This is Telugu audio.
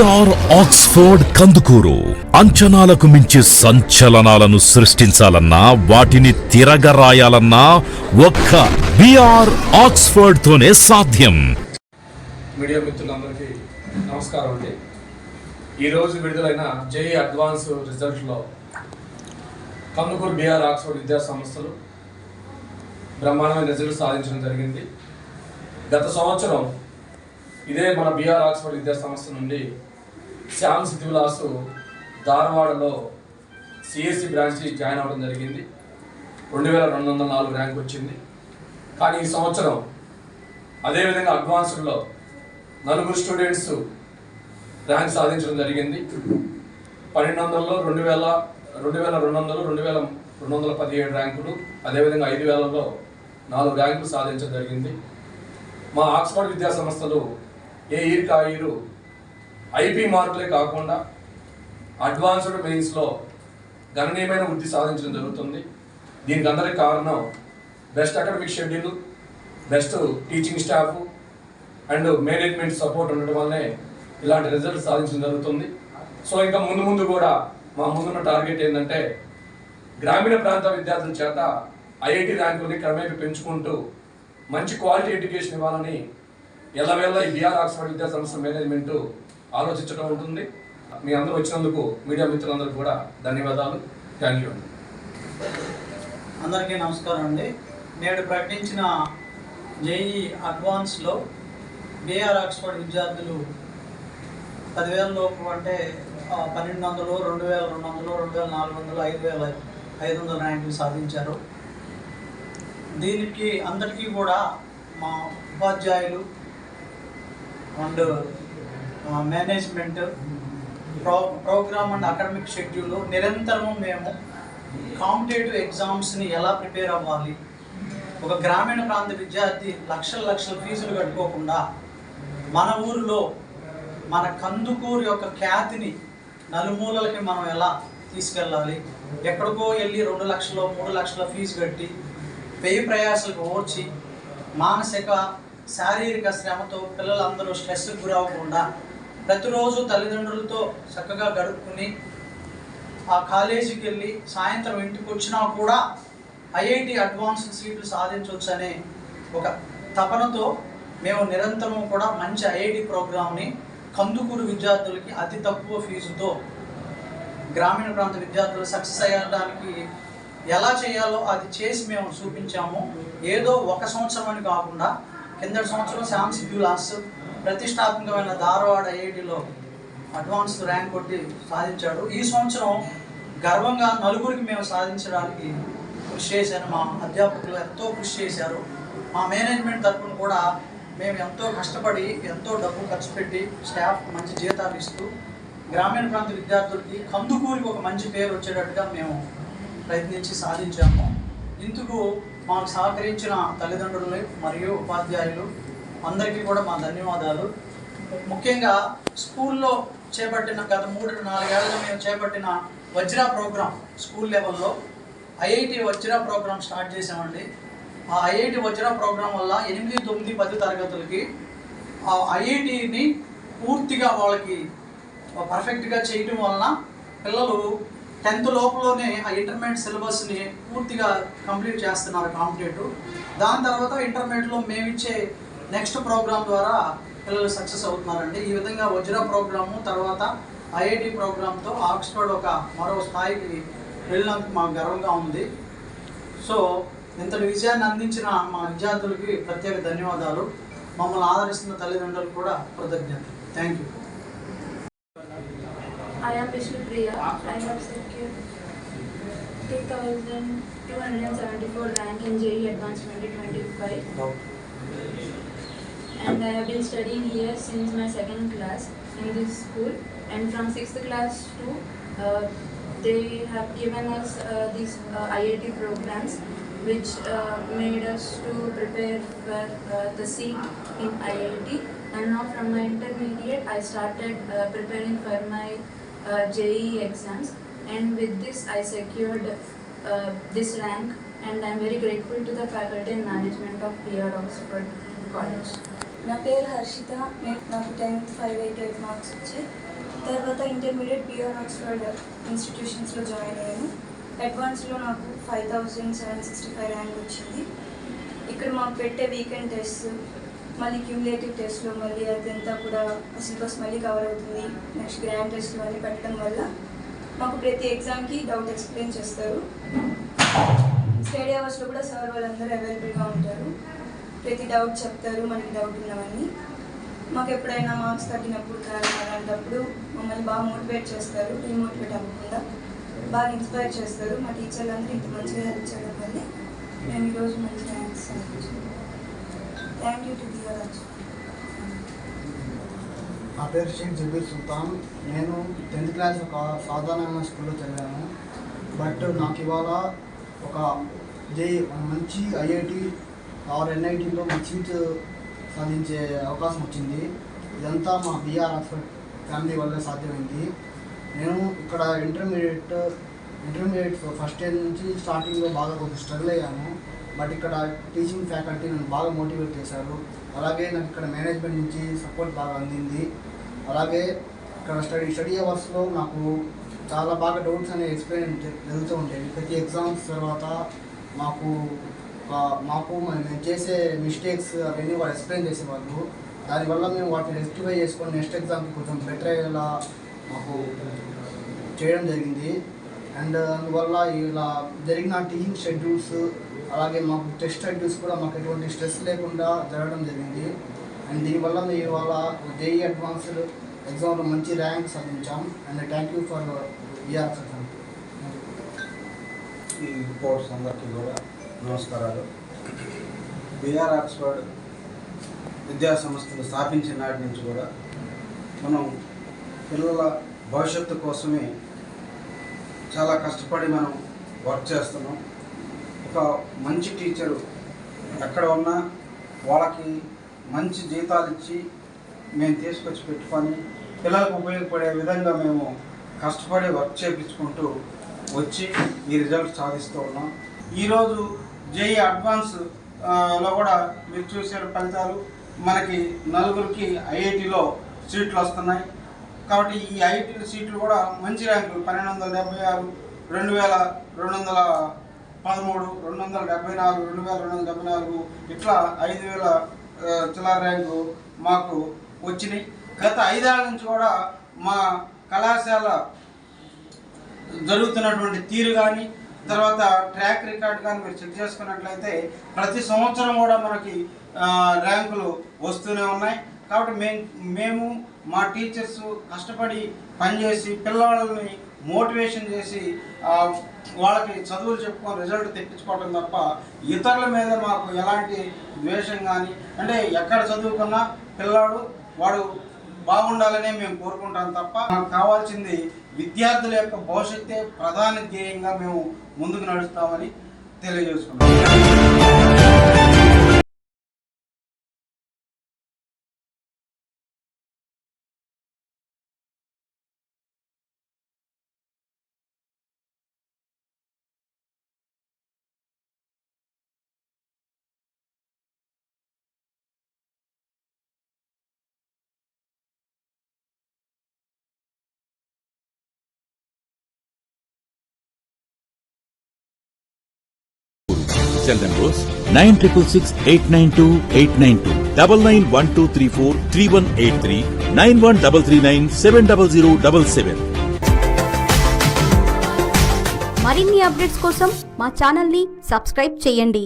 BR Oxford Kandukur. అంచనాలకు మించి సంచలనాలను సృష్టించాలన్నా వాటిని తిరగరాయాలన్నా ఒక్క బిఆర్ ఆక్స్ఫోర్డ్ తోనే సాధ్యం. మీడియా మిత్రులందరికీ నమస్కారం అండి. ఈరోజు విడుదలైన జేఈ అడ్వాన్స్ రిజల్ట్లో కందుకూరు బీఆర్ ఆక్స్ఫోర్డ్ విద్యా సంస్థలు బ్రహ్మాండమైన రిజల్ట్ సాధించడం జరిగింది. గత సంవత్సరం ఇదే మన బీఆర్ ఆక్స్ఫర్డ్ విద్యా సంస్థ నుండి శ్యామ్ సిద్ధివిలాసు ధారవాడలో సిఎస్సి బ్రాంచ్కి జాయిన్ అవ్వడం జరిగింది. రెండు వేల రెండు వందల నాలుగు ర్యాంక్ వచ్చింది. కానీ ఈ సంవత్సరం అదేవిధంగా అడ్వాన్స్డ్లో నలుగురు స్టూడెంట్స్ ర్యాంక్ సాధించడం జరిగింది. పన్నెండు వందలలో రెండు వేల రెండు వేల రెండు వందలు రెండు వేల రెండు వందల పదిహేడు ర్యాంకులు అదేవిధంగా ఐదు వేలలో నాలుగు ర్యాంకులు సాధించడం జరిగింది. మా ఆక్స్ఫర్డ్ విద్యా సంస్థలు ఏ ఇయర్కి ఆ ఇయరు ఐపీ మార్కులే కాకుండా అడ్వాన్స్డ్ మెయిన్స్లో గణనీయమైన వృద్ధి సాధించడం జరుగుతుంది. దీనికి అందరికి కారణం best academic schedule best teaching staff and management support ఉండడం వల్లనే ఇలాంటి రిజల్ట్ సాధించడం జరుగుతుంది. సో ఇంకా ముందు ముందు కూడా మా ముందున్న టార్గెట్ ఏంటంటే గ్రామీణ ప్రాంత విద్యార్థుల చేత ఐఐటి ర్యాంకుల్ని క్రమేపీ పెంచుకుంటూ మంచి క్వాలిటీ ఎడ్యుకేషన్ ఇవ్వాలని ఎల్లవేళ ఈ బిఆర్ ఆక్స్ఫర్డ్ విద్యా సంస్థ మేనేజ్మెంటు ఆలోచించడం ఉంటుంది. మీ అందరూ వచ్చినందుకు మీడియా మిత్రులందరూ కూడా ధన్యవాదాలు. Thank you. అందరికీ నమస్కారం అండి. నేడు ప్రకటించిన జేఈ అడ్వాన్స్లో బీఆర్ ఆక్స్ఫర్డ్ విద్యార్థులు పదివేల లోపు అంటే పన్నెండు వందలు రెండు వేల రెండు వందలు రెండు వేల నాలుగు వందలు ఐదు వేల ఐదు వందల ర్యాంకులు సాధించారు. దీనికి అందరికీ కూడా మా ఉపాధ్యాయులు and management pro program and academic schedule నిరంతరం మేము కాంపిటేటివ్ ఎగ్జామ్స్ని ఎలా ప్రిపేర్ అవ్వాలి? ఒక గ్రామీణ ప్రాంత విద్యార్థి లక్షల లక్షల ఫీజులు కట్టుకోకుండా మన ఊరిలో మన కందుకూరు యొక్క ఖ్యాతిని నలుమూలలకి మనం ఎలా తీసుకెళ్ళాలి? ఎక్కడికో వెళ్ళి రెండు లక్షలు మూడు లక్షల ఫీజు కట్టి పెయి ప్రయాసాలకు ఓర్చి మానసిక శారీరక శ్రమతో పిల్లలందరూ స్ట్రెస్కి గురవ్వకుండా ప్రతిరోజు తల్లిదండ్రులతో చక్కగా గడుపుకుని ఆ కాలేజీకి వెళ్ళి సాయంత్రం ఇంటికి వచ్చినా కూడా ఐఐటి అడ్వాన్స్ సీట్లు సాధించవచ్చు అనే ఒక తపనతో మేము నిరంతరం కూడా మంచి ఐఐటి ప్రోగ్రామ్ని కందుకూరు విద్యార్థులకి అతి తక్కువ ఫీజుతో గ్రామీణ ప్రాంత విద్యార్థులు సక్సెస్ అయ్యడానికి ఎలా చేయాలో అది చేసి మేము చూపించాము. ఏదో ఒక సంవత్సరం అని కాకుండా కిందటి సంవత్సరం శామ్ సిద్యులాస్ ప్రతిష్టాత్మకమైన ధారవాడ ఐఐటిలో అడ్వాన్స్ ర్యాంక్ కొట్టి సాధించాడు. ఈ సంవత్సరం గర్వంగా నలుగురికి మేము సాధించడానికి కృషి చేశాను. మా అధ్యాపకులు ఎంతో కృషి చేశారు. మా మేనేజ్మెంట్ తరఫున కూడా మేము ఎంతో కష్టపడి ఎంతో డబ్బు ఖర్చు పెట్టి స్టాఫ్ మంచి జీతాలు ఇస్తూ గ్రామీణ ప్రాంత విద్యార్థులకి కందుకూరికి ఒక మంచి పేరు వచ్చేటట్టుగా మేము ప్రయత్నించి సాధించాము. ఇందుకు మాకు సహకరించిన తల్లిదండ్రులు మరియు ఉపాధ్యాయులు అందరికీ కూడా మా ధన్యవాదాలు. ముఖ్యంగా స్కూల్లో చేపట్టిన గత మూడు నాలుగేళ్ళలో మేము చేపట్టిన వజ్రా ప్రోగ్రాం స్కూల్ లెవెల్లో. ఐఐటి వజ్రా ప్రోగ్రామ్ స్టార్ట్ చేసామండి ఆ ఐఐటి వజ్రా ప్రోగ్రాం వల్ల ఎనిమిది తొమ్మిది పది తరగతులకి ఆ ఐఐటిని పూర్తిగా వాళ్ళకి పర్ఫెక్ట్గా చేయటం వలన పిల్లలు టెన్త్ లోపలనే ఆ ఇంటర్మీడియట్ సిలబస్ని పూర్తిగా కంప్లీట్ చేస్తున్నారు కాంపిటేటివ్. దాని తర్వాత ఇంటర్మీడియట్లో మేమిచ్చే నెక్స్ట్ ప్రోగ్రామ్ ద్వారా పిల్లలు సక్సెస్ అవుతున్నారండి. ఈ విధంగా వజ్రా ప్రోగ్రాము తర్వాత ఐఐటి ప్రోగ్రామ్తో ఆక్స్ఫర్డ్ ఒక మరో స్థాయికి వెళ్ళినందుకు మాకు గర్వంగా ఉంది. సో ఇంతటి విజయాన్ని అందించిన మా విద్యార్థులకి ప్రత్యేక ధన్యవాదాలు. మమ్మల్ని ఆదరిస్తున్న తల్లిదండ్రులకు కూడా కృతజ్ఞతలు. Thank you I am Vishnupriya. I have secured 2274 rank in JEE Advanced 2025. And I have been studying here since my second class in this school. And from sixth class to uh, they have given us uh, these uh, IIT programs which uh, made us to prepare for uh, the seat in IIT. And now from my intermediate, I started uh, preparing for my JEE exams. And with this, I secured this rank. And I'm very grateful to the faculty and management of PR Oxford College. నా పేరు హర్షిత. నేను నాకు tenth five eight eight marks వచ్చాయి. తర్వాత ఇంటర్మీడియట్ బిఆర్ ఆక్స్ఫర్డ్ ఇన్స్టిట్యూషన్స్లో జాయిన్ అయ్యాను. అడ్వాన్స్లో నాకు five thousand seven sixty five rank వచ్చింది. ఇక్కడ మాకు పెట్టే వీకెండ్ టెస్ట్ మళ్ళీ క్యూములేటివ్ టెస్ట్లో మళ్ళీ అదంతా కూడా సిలబస్ మళ్ళీ కవర్ అవుతుంది. నెక్స్ట్ గ్రాండ్ టెస్ట్లు అన్నీ పెట్టడం వల్ల మాకు ప్రతి ఎగ్జామ్కి డౌట్ ఎక్స్ప్లెయిన్ చేస్తారు. స్టడీ అవర్స్లో కూడా సార్ వాళ్ళందరూ అవైలబుల్గా ఉంటారు. ప్రతి డౌట్ చెప్తారు మనకి డౌట్ ఉన్నవన్నీ. మాకు ఎప్పుడైనా మార్క్స్ తగ్గినప్పుడు కానీ అలాంటప్పుడు మమ్మల్ని బాగా మోటివేట్ చేస్తారు డిమోటివేట్ అవ్వకుండా బాగా ఇన్స్పైర్ చేస్తారు. మా టీచర్లు అందరూ ఇంత మంచిగా హెల్ప్ చేయడం వల్ల మేము ఈరోజు మంచి thanks thank you to B R నా పేరు షేక్ జబీర్ సుల్తాన్. నేను టెన్త్ క్లాస్ ఒక సాధారణమైన స్కూల్లో చదివాను. బట్ నాకు ఇవాళ ఒక జే మంచి ఐఐటి ఆరు ఎన్ఐటీలో మీ సీట్ సాధించే అవకాశం వచ్చింది. ఇదంతా మా బీఆర్ ఫ్యామిలీ వల్ల సాధ్యమైంది. నేను ఇక్కడ ఇంటర్మీడియట్ ఇంటర్మీడియట్ ఫస్ట్ ఇయర్ నుంచి స్టార్టింగ్లో బాగా కొంచెం స్ట్రగుల్ అయ్యాను. బట్ ఇక్కడ టీచింగ్ ఫ్యాకల్టీ నన్ను బాగా మోటివేట్ చేశారు. అలాగే నాకు ఇక్కడ మేనేజ్మెంట్ నుంచి సపోర్ట్ బాగా అందింది. అలాగే ఇక్కడ స్టడీ స్టడీ అవర్స్లో నాకు చాలా బాగా డౌట్స్ అనేవి ఎక్స్ప్లెయిన్ జరుగుతూ ఉంటాయి ప్రతి ఎగ్జామ్స్ తర్వాత మాకు మాకు మేము చేసే మిస్టేక్స్ అవన్నీ వాళ్ళు ఎక్స్ప్లెయిన్ చేసేవాళ్ళు. దానివల్ల మేము వాటిని రెక్టిఫై చేసుకొని నెక్స్ట్ ఎగ్జామ్కి కొంచెం బెటర్ అయ్యేలా మాకు చేయడం జరిగింది. అండ్ uh, అందువల్ల ఇలా జరిగిన టీచింగ్ షెడ్యూల్స్ అలాగే మాకు టెస్ట్ షెడ్యూల్స్ కూడా మాకు ఎటువంటి స్ట్రెస్ లేకుండా జరగడం జరిగింది. అండ్ దీనివల్ల మేము ఇవాళ జేఈ అడ్వాన్స్డ్ ఎగ్జామ్లో మంచి ర్యాంక్ సాధించాం and thank you for year ఈ రిపోర్ట్స్ అందరికీ కూడా నమస్కారాలు. బిఆర్ ఆక్స్ఫర్డ్ విద్యా సంస్థలు స్థాపించిన నాటి నుంచి కూడా మనం పిల్లల భవిష్యత్తు కోసమే చాలా కష్టపడి మనం వర్క్ చేస్తున్నాం. ఒక మంచి టీచరు ఎక్కడ ఉన్నా వాళ్ళకి మంచి జీతాలు ఇచ్చి మేము తీసుకొచ్చి పెట్టుకొని పిల్లలకు ఉపయోగపడే విధంగా మేము కష్టపడి వర్క్ చేయించుకుంటూ వచ్చి ఈ రిజల్ట్ సాధిస్తూ ఉన్నాం. ఈరోజు జేఈ అడ్వాన్స్లో కూడా మీరు చూసారు ఫలితాలు. మనకి నలుగురికి ఐఐటిలో సీట్లు వస్తున్నాయి. కాబట్టి ఈ ఐఐటి సీట్లు కూడా మంచి ర్యాంకులు. పన్నెండు వందల డెబ్బై ఆరు రెండు వేల రెండు వందల పదమూడు రెండు వందల డెబ్బై నాలుగు రెండు వేల రెండు వందల డెబ్బై నాలుగు ఇట్లా ఐదు వేల చిల్లర ర్యాంకు మాకు వచ్చినాయి. గత ఐదేళ్ళ నుంచి కూడా మా కళాశాల జరుగుతున్నటువంటి తీరు కానీ తర్వాత ట్రాక్ రికార్డ్ కానీ మీరు చెక్ చేసుకున్నట్లయితే ప్రతి సంవత్సరం కూడా మనకి ర్యాంకులు వస్తూనే ఉన్నాయి. కాబట్టి మేము మేము మా టీచర్స్ కష్టపడి పనిచేసి పిల్లవాళ్ళని మోటివేషన్ చేసి వాళ్ళకి చదువులు చెప్పుకొని రిజల్ట్ తెప్పించుకోవడం తప్ప ఇతరుల మీద మాకు ఎలాంటి ద్వేషం కానీ అంటే ఎక్కడ చదువుకున్నా పిల్లాడు వాడు బాగుండాలనే మేము కోరుకుంటాం తప్ప మాకు కావాల్సింది విద్యార్థుల యొక్క భవిష్యత్తే ప్రధాన ధ్యేయంగా మేము ముందుకు నడుస్తామని తెలియజేసుకున్నాం cell numbers nine triple six eight nine two eight nine two double nine one two three four three one eight three nine one double three nine seven double zero double seven. మరిన్ని అప్డేట్స్ కోసం మా ఛానల్ని సబ్స్క్రైబ్ చేయండి.